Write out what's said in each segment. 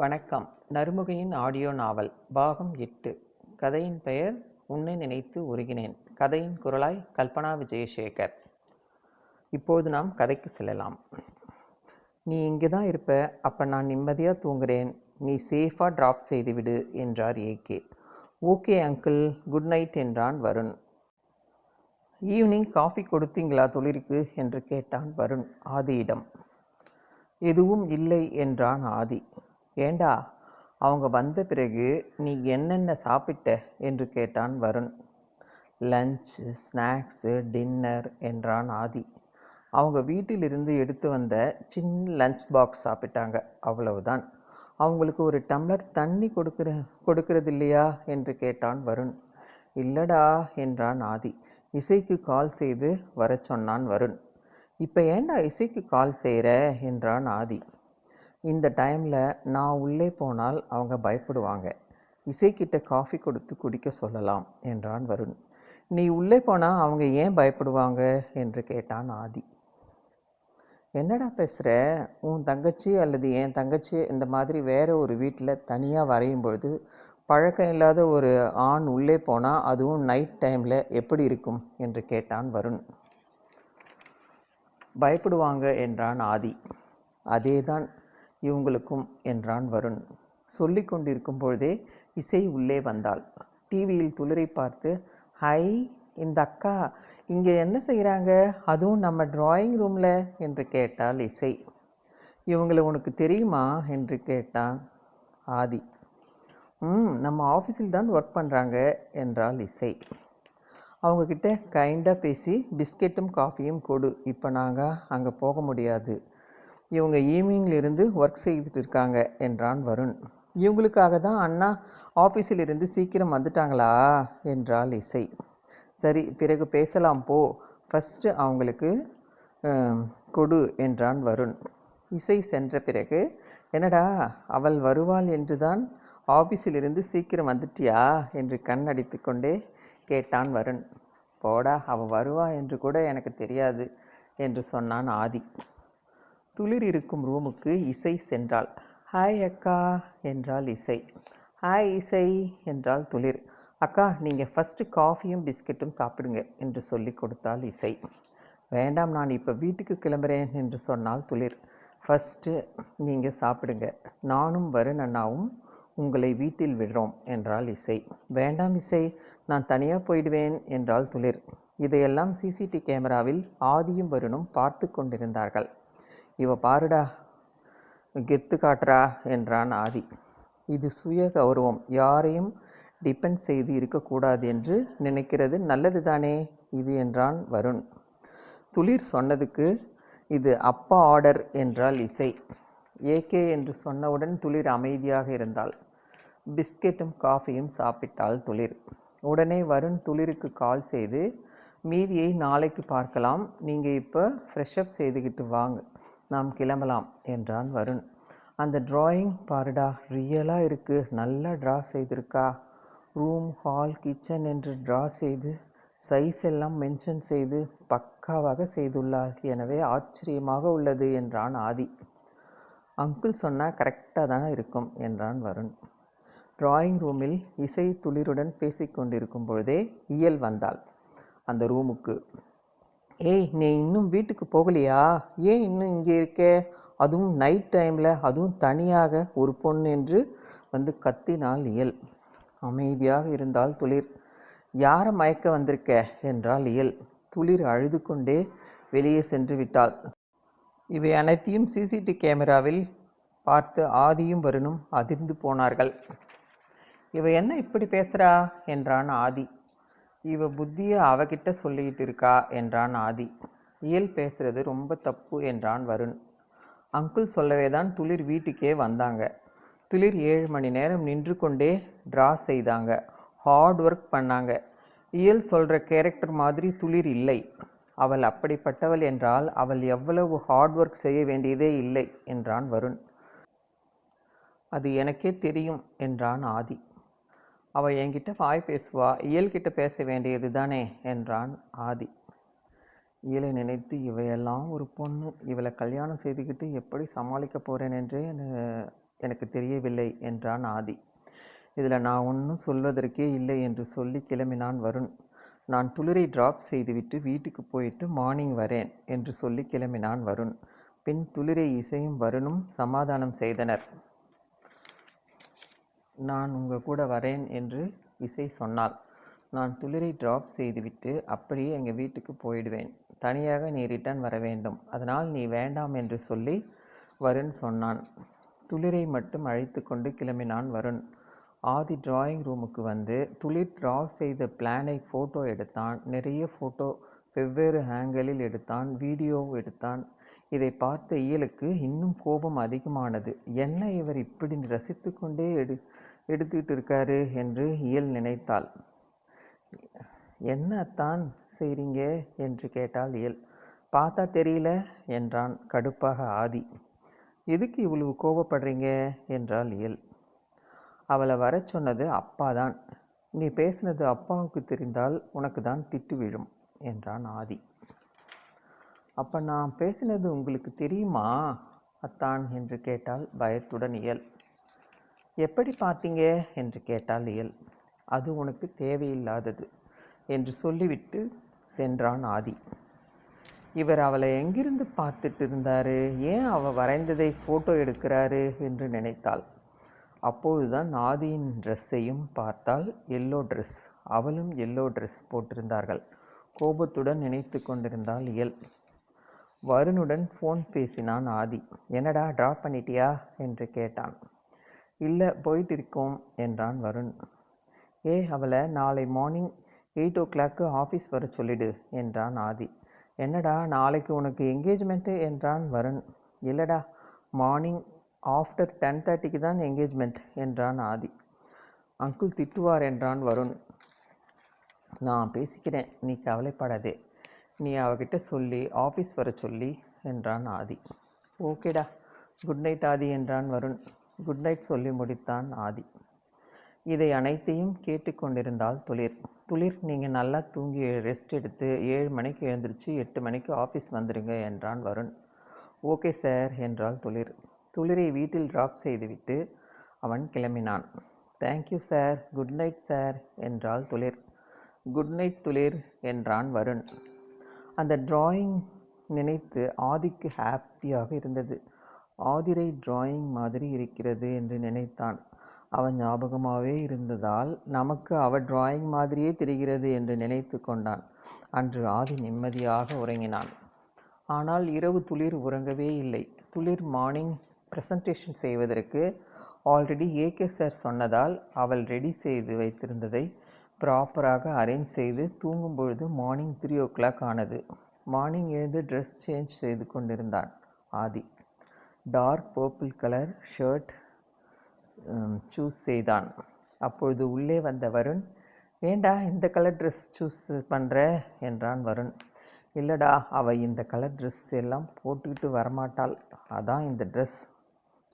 வணக்கம். நறுமுகையின் ஆடியோ நாவல் பாகம் எட்டு. கதையின் பெயர் உன்னை நினைத்து உருகினேன். கதையின் குரலாய் கல்பனா விஜயசேகர். இப்போது நாம் கதைக்கு செல்லலாம். நீ இங்கே தான் இருப்ப அப்போ நான் நிம்மதியாக தூங்குறேன். நீ சேஃபாக ட்ராப் செய்துவிடு என்றார் AK. Okay uncle good night என்றான் வருண். ஈவினிங் காஃபி கொடுத்தீங்களா தொழிலுக்கு என்று கேட்டான் வருண். ஆதியிடம். எதுவும் இல்லை என்றான் ஆதி. ஏண்டா? அவங்க வந்த பிறகு நீ என்னென்ன சாப்பிட்ட? என்று கேட்டான் வருண். லஞ்சு ஸ்நாக்ஸு டின்னர் என்றான் ஆதி. அவங்க வீட்டிலிருந்து எடுத்து வந்த சின்ன லஞ்ச் பாக்ஸ் சாப்பிட்டாங்க. அவ்வளவுதான். அவங்களுக்கு ஒரு டம்ளர் தண்ணி கொடுக்குற கொடுக்கறது இல்லையா என்று கேட்டான் வருண். இல்லடா என்றான் ஆதி. இசைக்கு கால் செய்து வர சொன்னான் வருண். இப்போ ஏண்டா இசைக்கு கால் செய்கிற என்றான் ஆதி. இந்த டைமில் நான் உள்ளே போனால் அவங்க பயப்படுவாங்க. இசைக்கிட்ட காஃபி கொடுத்து குடிக்க சொல்லலாம் என்றான் வருண். நீ உள்ளே போனால் அவங்க ஏன் பயப்படுவாங்க? என்று கேட்டான் ஆதி. என்னடா பேசுகிற உன் தங்கச்சி அல்லது என் தங்கச்சி இந்த மாதிரி வேறு ஒரு வீட்டில் தனியாக வரையும் பொழுது பழக்கம் இல்லாத ஒரு ஆண் உள்ளே போனால் அதுவும் நைட் டைமில் எப்படி இருக்கும்? என்று கேட்டான் வருண். பயப்படுவாங்க என்றான் ஆதி. அதேதான். இவங்களுக்கும் என்றான் வருண். சொல்லி கொண்டிருக்கும் பொழுதே இசை உள்ளே வந்தாள். டிவியில் துளிரை பார்த்து ஹை இந்த அக்கா இங்கே என்ன செய்கிறாங்க அதுவும் நம்ம டிராயிங் ரூமில் என்று கேட்டாள் இசை. இவங்களை உனக்கு தெரியுமா? என்று கேட்டான் ஆதி. ம் நம்ம ஆஃபீஸில் தான் ஒர்க் பண்ணுறாங்க என்றாள் இசை. அவங்கக்கிட்ட கைண்டாக பேசி பிஸ்கெட்டும் காஃபியும் கொடு. இப்போ நாங்கள் அங்கே போக முடியாது. இவங்க ஈவினிங்ல இருந்து ஒர்க் செய்துட்டு இருக்காங்க என்றான் வருண். இவங்களுக்காக தான் அண்ணா ஆஃபீஸில் இருந்து சீக்கிரம் வந்துட்டாங்களா என்றாள் இசை. சரி பிறகு பேசலாம் போ. ஃபஸ்ட்டு அவங்களுக்கு கொடு என்றான் வருண். இசை சென்ற பிறகு என்னடா அவள் வருவாள் என்றுதான் ஆஃபீஸிலிருந்து சீக்கிரம் வந்துட்டியா என்று கண் அடித்து கொண்டே கேட்டான் வருண். போடா அவள் வருவா என்று கூட எனக்கு தெரியாது என்று சொன்னான் ஆதி. துளிர் இருக்கும் ரூமுக்கு இசை சென்றாள். ஹாய் அக்கா என்றாள் இசை. ஹாய் இசை என்றாள் துளிர். அக்கா நீங்கள் ஃபஸ்ட்டு காஃபியும் பிஸ்கெட்டும் சாப்பிடுங்க என்று சொல்லி கொடுத்தாள் இசை. வேண்டாம் நான் இப்போ வீட்டுக்கு கிளம்புறேன் என்று சொன்னால் துளிர். ஃபஸ்ட்டு நீங்கள் சாப்பிடுங்க. நானும் வருண் அண்ணாவும் உங்களை வீட்டில் விடுறோம் என்றாள் இசை. வேண்டாம் இசை நான் தனியாக போயிடுவேன் என்றாள் துளிர். இதையெல்லாம் சிசிடி கேமராவில் ஆதியும் வருணும் பார்த்து கொண்டிருந்தார்கள். இவ பாருடா கெத்து காட்டுறா என்றான் ஆதி. இது சுய கௌரவம். யாரையும் டிபெண்ட் செய்து இருக்கக்கூடாது என்று நினைக்கிறது நல்லது தானே இது என்றான் வருண். துளிர் சொன்னதுக்கு இது அப்பா ஆர்டர் என்றால் இசை. ஏகே என்று சொன்னவுடன் துளிர் அமைதியாக இருந்தாள். பிஸ்கெட்டும் காஃபியும் சாப்பிட்டாள் துளிர். உடனே வருண் துளிருக்கு கால் செய்து மீதியை நாளைக்கு பார்க்கலாம். நீங்கள் இப்போ ஃப்ரெஷ்அப் செய்துக்கிட்டு வாங்க. நாம் கிளம்பலாம் என்றான் வருண். அந்த டிராயிங் பாருடா ரியலாக இருக்குது நல்லா ட்ரா செய்திருக்கா? ரூம் ஹால் கிச்சன் என்று ட்ரா செய்து சைஸ் எல்லாம் மென்ஷன் செய்து பக்காவாக செய்துள்ளாள். எனவே ஆச்சரியமாக உள்ளது என்றான் ஆதி. அங்கிள் சொன்னால் கரெக்டாக தானே இருக்கும் என்றான் வருண். டிராயிங் ரூமில் இசை துளிருடன் பேசிக்கொண்டிருக்கும் பொழுதே இயல் வந்தாள். அந்த ரூமுக்கு ஏய் நீ இன்னும் வீட்டுக்கு போகலையா? ஏன் இன்னும் இங்கே இருக்க? அதுவும் நைட் டைமில் அதுவும் தனியாக ஒரு பொண்ணு என்று வந்து கத்தினால் இயல். அமைதியாக இருந்தால் துளிர். யாரை மயக்க வந்திருக்க? என்றால் இயல். துளிர் அழுது கொண்டே வெளியே சென்று விட்டாள். இவை அனைத்தையும் சிசிடி கேமராவில் பார்த்து ஆதியும் வருணும் அதிர்ந்து போனார்கள். இவ என்ன இப்படி பேசுகிறா என்றான் ஆதி. இவ புத்தியை அவகிட்ட சொல்லிக்கிட்டு இருக்கா என்றான் ஆதி. இயல் பேசுறது ரொம்ப தப்பு என்றான் வருண். அங்கிள் சொல்லவே தான் துளிர் வீட்டுக்கே வந்தாங்க. துளிர் ஏழு மணி நேரம் நின்று கொண்டே ட்ரா செய்தாங்க. ஹார்ட் ஒர்க் பண்ணாங்க. இயல் சொல்கிற கேரக்டர் மாதிரி துளிர் இல்லை. அவள் அப்படிப்பட்டவள் என்றால் அவள் எவ்வளவு ஹார்ட் ஒர்க் செய்ய வேண்டியதே இல்லை என்றான் வருண். அது எனக்கே தெரியும் என்றான் ஆதி. அவள் என்கிட்ட வாய் பேசுவா இயல்கிட்ட பேச வேண்டியது தானே என்றான் ஆதி. இயலை நினைத்து இவையெல்லாம் ஒரு பொண்ணு இவளை கல்யாணம் செய்துக்கிட்டு எப்படி சமாளிக்க போகிறேன் என்று எனக்கு தெரியவில்லை என்றான் ஆதி. இதில் நான் ஒன்றும் சொல்வதற்கே இல்லை என்று சொல்லி கிளம்பினான் வருண். நான் துளிரை ட்ராப் செய்துவிட்டு வீட்டுக்கு போயிட்டு மார்னிங் வரேன் என்று சொல்லி கிளம்பினான் வருண். பின் துளிரை இசையும் வருணும் சமாதானம் செய்தனர். நான் உங்கள் கூட வரேன் என்று இசை சொன்னாள். நான் துளிரை டிராப் செய்துவிட்டு அப்படியே எங்கள் வீட்டுக்கு போயிடுவேன். தனியாக நீ ரிட்டர்ன் வர வேண்டும். அதனால் நீ வேண்டாம் என்று சொல்லி வருண் சொன்னான். துளிரை மட்டும் அழைத்து கொண்டு கிளம்பினான் வருண். ஆதி டிராயிங் ரூமுக்கு வந்து துளிர் டிரா செய்த பிளானை ஃபோட்டோ எடுத்தான். நிறைய ஃபோட்டோ வெவ்வேறு ஆங்கிளில் எடுத்தான். வீடியோ எடுத்தான். இதை பார்த்த இயலுக்கு இன்னும் கோபம் அதிகமானது. என்ன இவர் இப்படி ரசித்து கொண்டே எடு எடுத்துக்கிட்டு இருக்காரு என்று இயல் நினைத்தாள். என்ன தான் செய்கிறீங்க என்று கேட்டாள் இயல். பார்த்தா தெரியல என்றான் கடுப்பாக ஆதி. எதுக்கு இவ்வளவு கோபப்படுறீங்க என்றால் இயல். அவளை வர சொன்னது அப்பா தான் நீ பேசினது அப்பாவுக்கு தெரிந்தால் உனக்கு தான் திட்டு விழும் என்றான் ஆதி. அப்போ நான் பேசினது உங்களுக்கு தெரியுமா? அத்தான் என்று கேட்டால் பயத்துடன் இயல். எப்படி பார்த்தீங்க? என்று கேட்டால் இயல். அது உனக்கு தேவையில்லாதது என்று சொல்லிவிட்டு சென்றான் ஆதி. இவர் அவளை எங்கிருந்து பார்த்துட்டு இருந்தாரு? ஏன் அவள் வரைந்ததை ஃபோட்டோ எடுக்கிறாரு? என்று நினைத்தாள். அப்போதுதான் ஆதியின் ட்ரெஸ்ஸையும் பார்த்தால் எல்லோ ட்ரெஸ் அவளும் எல்லோ ட்ரெஸ் போட்டிருந்தார்கள். கோபத்துடன் நினைத்து கொண்டிருந்தாள் இயல். வருணுடன் ஃபோன் பேசினான் ஆதி. என்னடா ட்ராப் பண்ணிட்டியா? என்று கேட்டான். இல்லை போயிட்டு இருக்கோம் என்றான் வருண். ஏ அவளை நாளை மார்னிங் எயிட் ஓ கிளாக்கு ஆஃபீஸ் வர சொல்லிடு என்றான் ஆதி. என்னடா நாளைக்கு உனக்கு என்கேஜ்மெண்ட்டு என்றான் வருண். இல்லைடா மார்னிங் ஆஃப்டர் டென் தேர்ட்டிக்கு தான் என்கேஜ்மெண்ட் என்றான் ஆதி. அங்கிள் திட்டுவார் என்றான் வருண். நான் பேசிக்கிறேன் நீ கவலைப்படாதே. நீ அவகிட்ட சொல்லி ஆஃபீஸ் வர சொல்லி என்றான் ஆதி. ஓகேடா குட் நைட் ஆதி என்றான் வருண். குட் நைட் சொல்லி முடித்தான் ஆதி. இதை அனைத்தையும் கேட்டுக்கொண்டிருந்தால் துளிர். துளிர் நீங்கள் நல்லா தூங்கி ரெஸ்ட் எடுத்து ஏழு மணிக்கு எழுந்திரிச்சு எட்டு மணிக்கு ஆஃபீஸ் வந்துடுங்க என்றான் வருண். ஓகே சார் என்றாள் துளிர். துளிரை வீட்டில் ட்ராப் செய்துவிட்டு அவன் கிளம்பினான். Thank you sir good night sir என்றாள் துளிர். குட் நைட் துளிர் என்றான் வருண். அந்த டிராயிங் நினைத்து ஆதிக்கு ஹாப்பியாக இருந்தது. ஆதிரை டிராயிங் மாதிரி இருக்கிறது என்று நினைத்தான். அவன் ஞாபகமாகவே இருந்ததால் நமக்கு அவள் டிராயிங் மாதிரியே தெரிகிறது என்று நினைத்து கொண்டான். அன்று ஆதி நிம்மதியாக உறங்கினான். ஆனால் இரவு துளிர் உறங்கவே இல்லை. துளிர் மார்னிங் ப்ரெசன்டேஷன் செய்வதற்கு ஆல்ரெடி ஏகே சார் சொன்னதால் அவள் ரெடி செய்து வைத்திருந்ததை ப்ராப்பராக அரேஞ்ச் செய்து தூங்கும் பொழுது மார்னிங் த்ரீ ஓ கிளாக் ஆனது. மார்னிங் எழுந்து ட்ரெஸ் சேஞ்ச் செய்து கொண்டிருந்தான். Aadhi dark purple colour shirt choose செய்தான். அப்பொழுது உள்ளே வந்த வருண் ஏண்டா இந்த கலர் ட்ரெஸ் சூஸ் பண்ணுற என்றான் வருண். இல்லைடா அவள் இந்த கலர் ட்ரெஸ் எல்லாம் போட்டுக்கிட்டு வரமாட்டாள். அதான் இந்த ட்ரெஸ்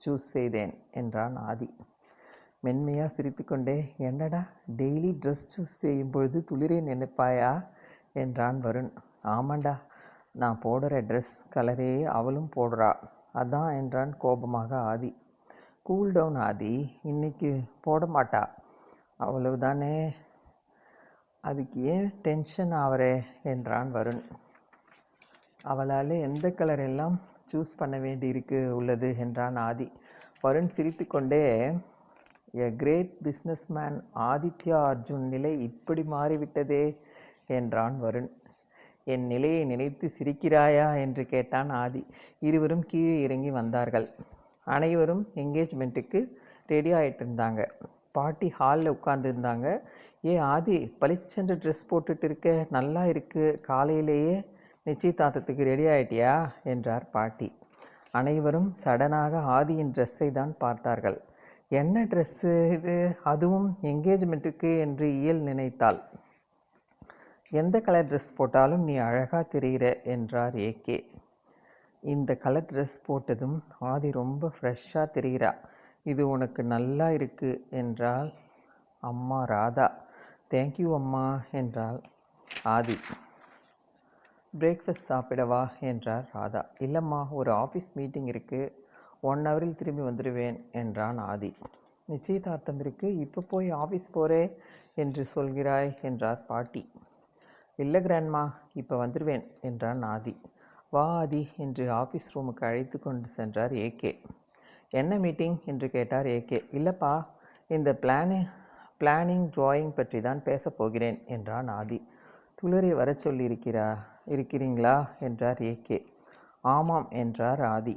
சூஸ் செய்தேன் என்றான் ஆதி. மென்மையாக சிரித்துக்கொண்டே என்னடா டெய்லி ட்ரெஸ் சூஸ் செய்யும் பொழுது துளிரை நினைப்பாயா? என்றான் வருண். ஆமாண்டா நான் போடுற ட்ரெஸ் கலரே அவளும் போடுறா. அதான் என்றான் கோபமாக ஆதி. கூல் டவுன் ஆதி. இன்னைக்கு போட மாட்டா. அவ்வளவுதானே. அதுக்கு ஏன் டென்ஷன் ஆவரே என்றான் வருண். அவளால் எந்த கலர் எல்லாம் சூஸ் பண்ண வேண்டியிருக்கு உள்ளது என்றான் ஆதி. வருண் சிரித்துக்கொண்டே a great businessman Aditya Arjun நிலை இப்படி மாறிவிட்டதே என்றான் வருண். என் நிலையை நினைத்து சிரிக்கிறாயா என்று கேட்டான் ஆதி. இருவரும் கீழே இறங்கி வந்தார்கள். அனைவரும் என்கேஜ்மெண்ட்டுக்கு ரெடி ஆகிட்டு இருந்தாங்க பாட்டி ஹாலில் உட்காந்துருந்தாங்க ஏ ஆதி பளிச்சென்று ட்ரெஸ் போட்டுட்டு இருக்க நல்லா இருக்குது காலையிலேயே நிச்சயதார்த்தத்துக்கு ரெடி ஆகிட்டியா என்றார் பாட்டி. அனைவரும் சடனாக ஆதியின் ட்ரெஸ்ஸை தான் பார்த்தார்கள். என்ன ட்ரெஸ்ஸு இது? அதுவும் என்கேஜ்மெண்ட்டுக்கு என்று இயல் நினைத்தாள். எந்த கலர் ட்ரெஸ் போட்டாலும் நீ அழகாக தெரிகிற என்றார் ஏகே. இந்த கலர் ட்ரெஸ் போட்டதும் ஆதி ரொம்ப ஃப்ரெஷ்ஷாக தெரிகிறா இது உனக்கு நல்லா இருக்குது என்றால் அம்மா ராதா. தேங்க்யூ அம்மா என்றாள் ஆதி. பிரேக்ஃபாஸ்ட் சாப்பிடவா என்றார் ராதா. இல்லைம்மா ஒரு ஆஃபீஸ் மீட்டிங் இருக்குது ஒன் ஹவரில் திரும்பி வந்துடுவேன் என்றான் ஆதி. நிச்சயதார்த்தம் இருக்குது இப்போ போய் ஆஃபீஸ் போகிறே என்று சொல்கிறாய் என்றார் பாட்டி. இல்லை கிராண்ட்மா இப்போ வந்துடுவேன் என்றான் ஆதி. வா ஆதி என்று ஆஃபீஸ் ரூமுக்கு அழைத்து கொண்டு சென்றார் ஏகே என்ன மீட்டிங் என்று கேட்டார் ஏகே இல்லைப்பா இந்த பிளானு பிளானிங் ட்ராயிங் பற்றி தான் பேசப் போகிறேன் என்றான் ஆதி. துளிரை வர சொல்லியிருக்கிறா இருக்கிறீங்களா? என்றார் ஏகே ஆமாம் என்றார் ஆதி.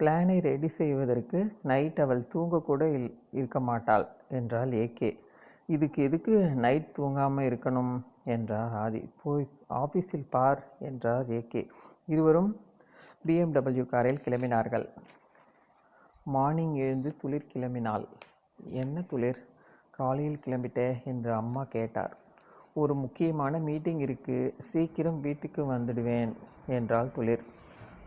பிளானை ரெடி செய்வதற்கு நைட் அவள் தூங்கக்கூட இல் இருக்க மாட்டாள் என்றால் ஏகே இதுக்கு எதுக்கு நைட் தூங்காமல் இருக்கணும்? என்றார் ஆதி. போய் ஆஃபீஸில் பார் என்றார் ஏகே இருவரும் பிஎம்டபிள்யூ காரில் கிளம்பினார்கள். மார்னிங் எழுந்து துளிர் கிளம்பினாள். என்ன துளிர்? காலையில் கிளம்பிட்டே? என்று அம்மா கேட்டார். ஒரு முக்கியமான மீட்டிங் இருக்குது சீக்கிரம் வீட்டுக்கு வந்துடுவேன் என்றாள் துளிர்.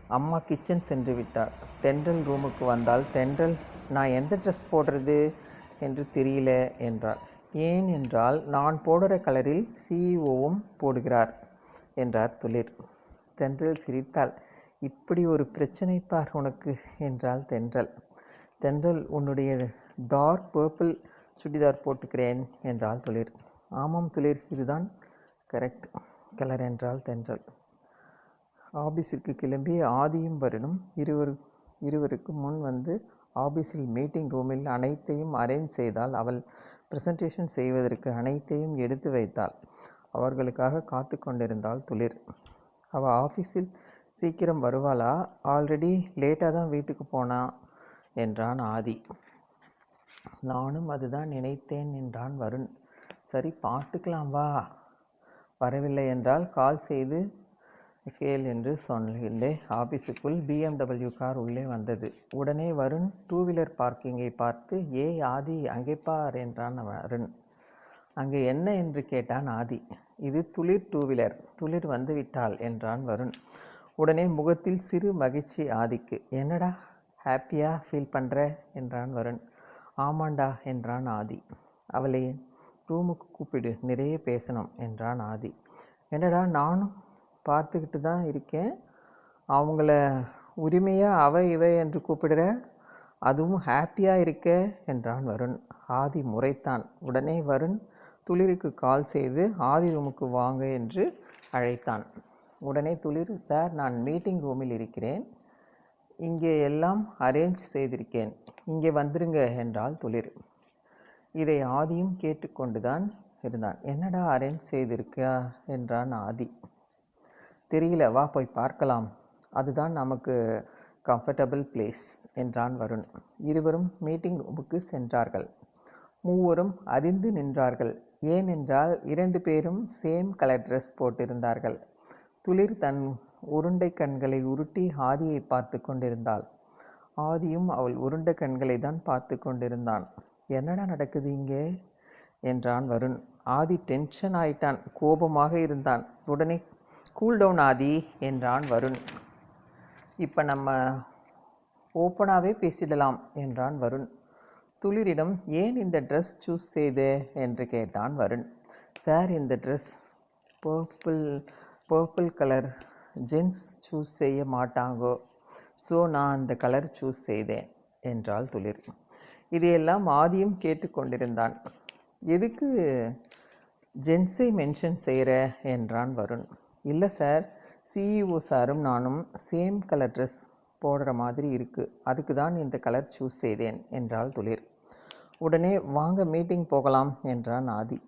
அம்மா கிச்சன் சென்று விட்டார். தென்றல் ரூமுக்கு வந்தால் தென்றல். நான் எந்த ட்ரெஸ் போடுறது? என்று தெரியல என்றார். ஏன் என்றால் நான் போடுற கலரில் சிஇஓவும் போடுகிறார் என்றார் துளிர். தென்றல் சிரித்தாள். இப்படி ஒரு பிரச்சனை பார் உனக்கு என்றால் தென்றல். தென்றல் உன்னுடைய டார்க் பர்பிள் சுடிதார் போட்டுக்கிறேன் என்றால் துளிர். ஆமாம் துளிர் இதுதான் கரெக்ட் கலர் என்றால் தென்றல். ஆபீஸிற்கு கிளம்பி ஆதியும் வருணும். இருவர் இருவருக்கு முன் வந்து ஆபீஸில் மீட்டிங் ரூமில் அனைத்தையும் அரேஞ்ச் செய்தால் அவள். பிரசன்டேஷன் செய்வதற்கு அனைத்தையும் எடுத்து வைத்தாள். அவர்களுக்காக காத்து கொண்டிருந்தாள் துளிர். அவள் ஆஃபீஸில் சீக்கிரம் வருவாளா? ஆல்ரெடி லேட்டாக தான் வீட்டுக்கு போனா? என்றான் ஆதி. நானும் அதுதான் நினைத்தேன் என்றான் வருண். சரி பார்த்துக்கலாம் வா. வரவில்லை என்றால் கால் செய்து கேள் என்று சொன்னே ஆபீஸுக்குள் பிஎம்டபிள்யூ கார் உள்ளே வந்தது. உடனே வருண் டூ வீலர் பார்க்கிங்கை பார்த்து ஏ ஆதி அங்கே பார் என்றான் வருண். அங்கே என்ன? என்று கேட்டான் ஆதி. இது துளிர் டூ வீலர் துளிர் வந்து விட்டாள் என்றான் வருண். உடனே முகத்தில் சிறு மகிழ்ச்சி ஆதிக்கு. என்னடா ஹாப்பியாக ஃபீல் பண்ணுற என்றான் வருண். ஆமாண்டா என்றான் ஆதி. அவளை ரூமுக்கு கூப்பிடு. நிறைய பேசணும் என்றான் ஆதி. என்னடா நானும் பார்த்துக்கிட்டு தான் இருக்கேன். அவங்கள உரிமையாக அவ இவ என்று கூப்பிடுற அதுவும் ஹாப்பியாக இருக்க? என்றான் வருண். ஆதி முறைத்தான். உடனே வருண் துளிருக்கு கால் செய்து ஆதி ரூமுக்கு வாங்க என்று அழைத்தான். உடனே துளிர் சார் நான் மீட்டிங் ரூமில் இருக்கிறேன். இங்கே எல்லாம் அரேஞ்ச் செய்திருக்கேன். இங்கே வந்துருங்க என்றால் துளிர். இதை ஆதியும் கேட்டுக்கொண்டுதான் இருந்தான். என்னடா அரேஞ்ச் செய்திருக்கா? என்றான் ஆதி. தெரியல வா போய் பார்க்கலாம். அதுதான் நமக்கு கம்ஃபர்டபுள் பிளேஸ் என்றான் வருண். இருவரும் மீட்டிங் ரூமுக்கு சென்றார்கள். மூவரும் அதிர்ந்து நின்றார்கள். ஏனென்றால் இரண்டு பேரும் சேம் கலர் ட்ரெஸ் போட்டிருந்தார்கள். துளிர் தன் உருண்டை கண்களை உருட்டி ஆதியை பார்த்து கொண்டிருந்தாள். ஆதியும் அவள் உருண்டை கண்களை தான் பார்த்து கொண்டிருந்தான். என்னடா நடக்குது இங்கே? என்றான் வருண். ஆதி டென்ஷன் ஆயிட்டான் கோபமாக இருந்தான். உடனே கூல் டவுன் ஆதி என்றான் வருண். இப்போ நம்ம ஓப்பனாகவே பேசிடலாம் என்றான் வருண். துளிரிடம் ஏன் இந்த ட்ரெஸ் சூஸ் செய்து? என்று கேட்டான் வருண். சார் இந்த dress purple purple colour gents choose செய்ய மாட்டாங்கோ. ஸோ நான் அந்த கலர் சூஸ் செய்தேன் என்றாள் துளிர். இதையெல்லாம் ஆதியும் கேட்டுக்கொண்டிருந்தான் எதுக்கு ஜென்ஸை மென்ஷன் செய்கிற என்றான் வருண். இல்லை சார் சிஇஓ சாரும் நானும் சேம் கலர் ட்ரெஸ் போடுற மாதிரி இருக்குது அதுக்கு தான் இந்த கலர் சூஸ் செய்தேன் என்றாள் துளிர். உடனே வாங்க மீட்டிங் போகலாம் என்றான் ஆதி.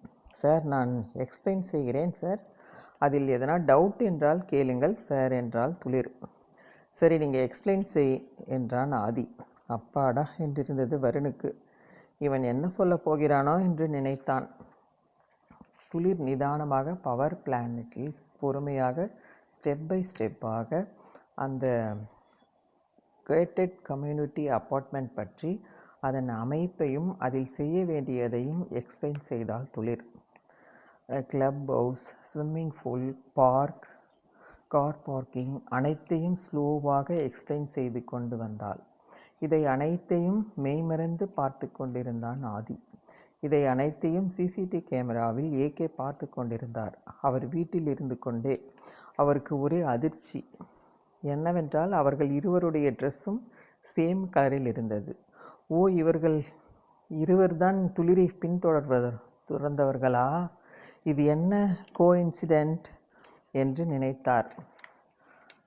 சார் நான் எக்ஸ்பிளைன் செய்கிறேன் சார். அதில் எதனா டவுட் என்றால் கேளுங்கள் சார் என்றால் துளிர். சரி நீங்கள் எக்ஸ்பிளைன் செய் என்றான் ஆதி. அப்பாடா என்றிருந்தது வருணுக்கு. இவன் என்ன சொல்ல போகிறானோ என்று நினைத்தான். துளிர் நிதானமாக பவர் பிளானட்டில் பொறுமையாக ஸ்டெப் பை ஸ்டெப்பாக அந்த கேட்டட் கம்யூனிட்டி அப்பார்ட்மெண்ட் பற்றி அதன் அமைப்பையும் அதில் செய்ய வேண்டியதையும் எக்ஸ்பிளைன் செய்தால் Thulir. Club house swimming pool park car parking அனைத்தையும் ஸ்லோவாக எக்ஸ்பிளைன் செய்து கொண்டு வந்தாள். இதை அனைத்தையும் மெய்மறந்து பார்த்து கொண்டிருந்தான் ஆதி. இதை அனைத்தையும் சிசிடி கேமராவில் ஏகே பார்த்து கொண்டிருந்தார். அவர் வீட்டில் இருந்து கொண்டே அவருக்கு ஒரே அதிர்ச்சி. என்னவென்றால் அவர்கள் இருவருடைய ட்ரெஸ்ஸும் சேம் கலரில் இருந்தது. ஓ இவர்கள் இருவர்தான் துளிரை பின்தொடர்வதர் துறந்தவர்களா? இது என்ன கோஇன்சிடெண்ட் என்று நினைத்தார்.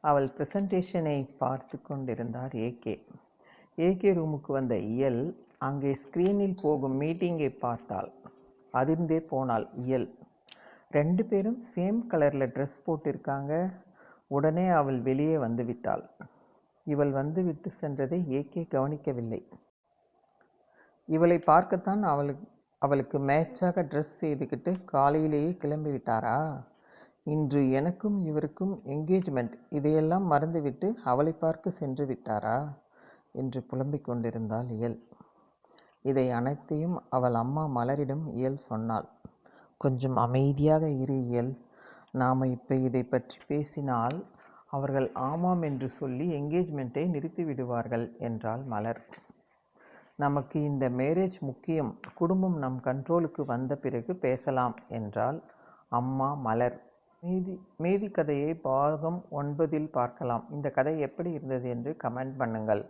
அவள் ப்ரெசன்டேஷனை பார்த்து கொண்டிருந்தார் ஏகே ஏகே ரூமுக்கு வந்த இயல் அங்கே ஸ்க்ரீனில் போகும் மீட்டிங்கை பார்த்தாள். அதிர்ந்தே போனாள் இயல். ரெண்டு பேரும் சேம் கலரில் ட்ரெஸ் போட்டிருக்காங்க. உடனே அவள் வெளியே வந்து விட்டாள். இவள் வந்துவிட்டு சென்றதை ஏகே கவனிக்கவில்லை. இவளை பார்க்கத்தான் அவளுக்கு அவளுக்கு மேட்சாக ட்ரெஸ் செய்துக்கிட்டு காலையிலேயே கிளம்பி விட்டாரா? இன்று எனக்கும் இவருக்கும் என்கேஜ்மெண்ட் இதையெல்லாம் மறந்துவிட்டு அவளை பார்க்க சென்று விட்டாரா? என்று புலம்பிக் கொண்டிருந்தாள் இயல். இதை அனைத்தையும் அவள் அம்மா மலரிடம் இயல் சொன்னாள். கொஞ்சம் அமைதியாக இரு இயல். நாம் இப்போ இதை பற்றி பேசினால் அவர்கள் ஆமாம் என்று சொல்லி என்கேஜ்மெண்ட்டை நிறுத்தி விடுவார்கள் என்றாள் மலர். நமக்கு இந்த மேரேஜ் முக்கியம். குடும்பம் நம் கண்ட்ரோலுக்கு வந்த பிறகு பேசலாம் என்றால் அம்மா மலர். மீதி மீதி கதையை பாகம் ஒன்பதில் பார்க்கலாம். இந்த கதை எப்படி இருந்தது என்று கமெண்ட் பண்ணுங்கள்.